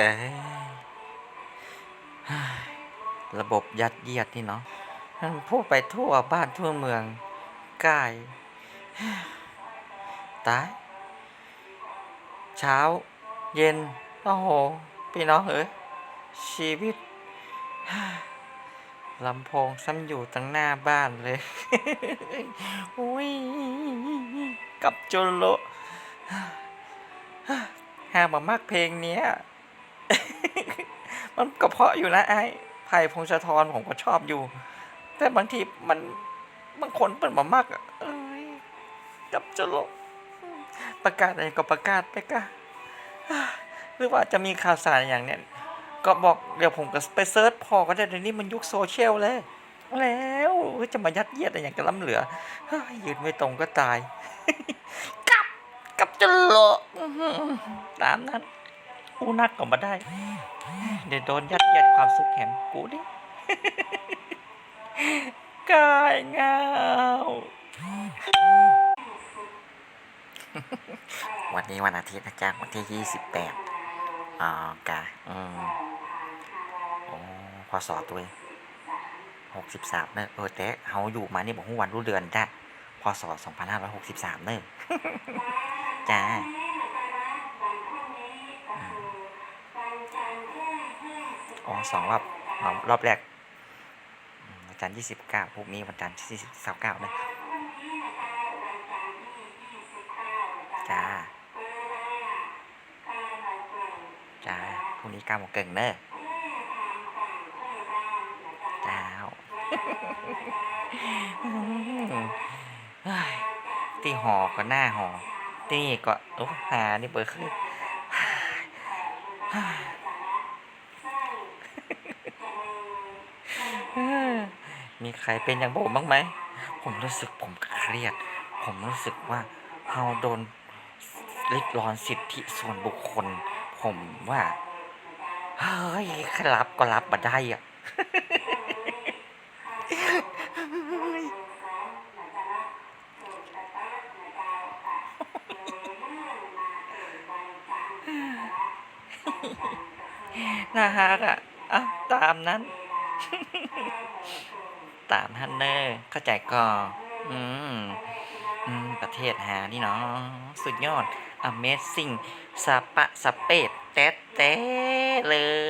เอ้ระบบยัดเยียดนี่เนาะมันพูดไปทั่วบ้านทั่วเมืองกายตาย เช้า เย็น โอ้โห พี่น้องเอ้ยชีวิตลำโพงซ้ำอยู่ตั้งหน้าบ้านเลยอุ้ยกับจนโลห้ามามากเพลงเนี้ย มันก็เพาะอยู่นะไอ้ไผ่พงศธรผมก็ชอบอยู่ แต่บางทีมันบางคนเปิดมามากอะเอ้ยกับจนโลประกาศอะไรก็ประกาศไปกะหรือว่าจะมีข่าวสารอย่างเนี้ยก็บอกเดี๋ยวผมก็ไปเซิร์ชพอก็ได้เดี๋ยวนี้มันยุคโซเชียลเลยแล้วจะมายัดเยียดอะไรอย่างกับล้ำเหลือยืนไม่ตรงก็ตาย กับกับจะโลอื้อหือตามนั้น กูนัดก็มาได้ เดี๋ยวโดนยัดเยียดความสุขแหมกูดิกายเงาวันนี้วันอาทิตย์นะจ๊ะวันที่ยี่สิบแปดอ๋อกะอืมโอ้พอสอตัวหกสิบสามเนอะเออแต่เขาอยู่มานี่บอกว่าวันรู้เดือนจ้ะพศสองพันห้าร้อยหกสิบสามเนอะจ้า สองรอบรอบแรกวันจันทร์ยี่สิบเก้าพรุ่งนี้วันจันทร์ที่สิบเก้าเนะจ้าจ้าพรุ่งนี้เก้าโมงเกิงเนอะจ้าเฮ้ยที่หอก็หน้าหอที่นี่ก็โอ้หานี่เปิดขึ้น มีใครเป็นอย่างผมบ้างไหม ผมรู้สึกผมเครียด ผมรู้สึกว่าเราโดนริดรอนสิทธิส่วนบุคคล ผมว่าเฮ้ยครรับก็รับมาได้อะน่าฮักอะอะ ตามนั้น ตามฮันเนอร์เข้าใจก่ออืมอืม ประเทศหานี่เนาะสุดยอด Amazing สปะสเปดแต๊ะแต๊ะเลย